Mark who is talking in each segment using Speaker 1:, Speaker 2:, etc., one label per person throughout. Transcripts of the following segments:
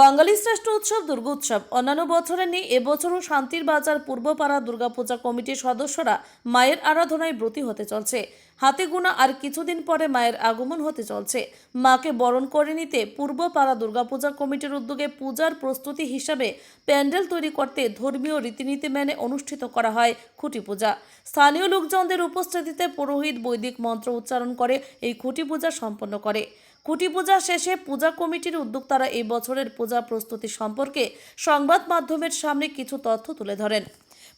Speaker 1: বাঙালি শ্রেষ্ঠ উৎসব দুর্গোৎসব অন্যান্য বছরের নিয়ে এবছরও শান্তির বাজার, পূর্বপাড়া, দুর্গাপূজা কমিটির সদস্যরা মায়ের আরাধনায় ব্রতী হতে চলছে। হাতে গোনা আর কিছুদিন পরে মায়ের আগমন হতে চলছে। মাকে বরণ করে নিতে পূর্বপাড়া দুর্গাপূজা কমিটির উদ্যোগে পূজার প্রস্তুতি হিসাবে প্যান্ডেল তৈরি করতে ধর্মীয় রীতিনীতি মেনে অনুষ্ঠিত করা হয় খুঁটি পূজা। স্থানীয় লোকজনদের উপস্থিতিতে পুরোহিত বৈদিক মন্ত্র উচ্চারণ করে এই খুঁটি পূজা সম্পন্ন করে। খুঁটি পূজা শেষে পূজা কমিটির উদ্যোক্তারা এই বছরের পূজা প্রস্তুতি সম্পর্কে সংবাদ মাধ্যমের সামনে কিছু তথ্য তুলে ধরেন।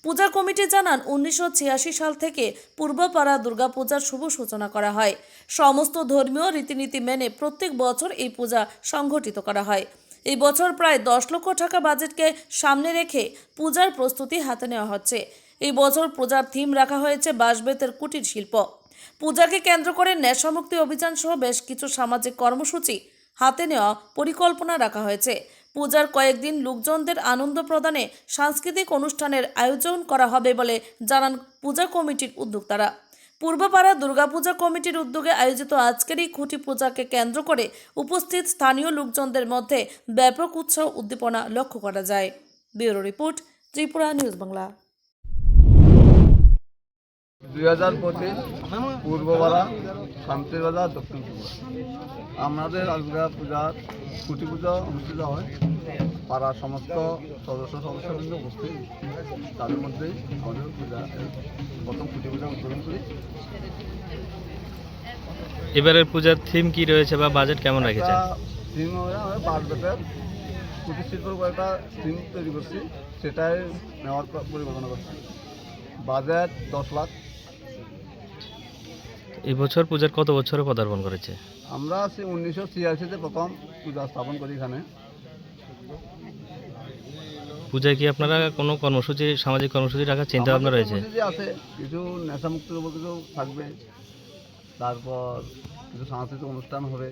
Speaker 1: পূজা কমিটি জানান, উনিশশো ছিয়াশি সাল থেকে পূর্বপাড়া দুর্গাপূজার শুভ সূচনা করা হয়। সমস্ত ধর্মীয় রীতিনীতি মেনে প্রত্যেক বছর এই পূজা সংঘটিত করা হয়। এই বছর প্রায় দশ লক্ষ টাকা বাজেটকে সামনে রেখে পূজার প্রস্তুতি হাতে নেওয়া হচ্ছে। এই বছর পূজার থিম রাখা হয়েছে বাঁশবেতের কুটির শিল্প। পূজাকে কেন্দ্র করে নেশামুক্তি অভিযান সহ বেশ কিছু সামাজিক কর্মসূচি হাতে নেওয়া পরিকল্পনা রাখা হয়েছে। পূজার কয়েকদিন লোকজনদের আনন্দ প্রদানে সাংস্কৃতিক অনুষ্ঠানের আয়োজন করা হবে বলে জানান পূজা কমিটির উদ্যোক্তারা। পূর্বপাড়া দুর্গাপূজা কমিটির উদ্যোগে আয়োজিত আজকের এই খুঁটি পূজাকে কেন্দ্র করে উপস্থিত স্থানীয় লোকজনদের মধ্যে ব্যাপক উৎসাহ উদ্দীপনা লক্ষ্য করা যায়। Bureau report Tripura news Bangla.
Speaker 2: দুই হাজার পঁচিশ পূর্ববারা শান্তিবাজার দক্ষিণ ত্রিপুরা আমাদের আলগা পূজার কুটি পূজা অনুষ্ঠিত হয়। পাড়ার সমস্ত সদস্য সদস্যবৃন্দ উপস্থিত। তাদের মধ্যেই আমাদের পূজা প্রথম কুটি পূজা উদ্বোধন করি।
Speaker 3: এবারের পূজার থিম কি রয়েছে বা বাজেট কেমন
Speaker 2: একটা থিম পাঁচ বেতের কুটির শিল্পের উপর একটা থিম তৈরি করছি। সেটাই নেওয়ার পরিকল্পনা করছি। বাজেট দশ লাখ।
Speaker 3: এই বছর পূজার কত বছরে পদার্পণ করেছে?
Speaker 2: আমরা আছি উনিশশো ছিয়াশিতে প্রথম পূজা স্থাপন করি এখানে।
Speaker 3: পূজায় কি আপনারা কোনো কর্মসূচি সামাজিক কর্মসূচি রাখার চিন্তা ভাবনা রয়েছে?
Speaker 2: আছে কিছু নেশামুক্তির উপর কিছু থাকবে। তারপর কিছু সাংস্কৃতিক অনুষ্ঠান হবে।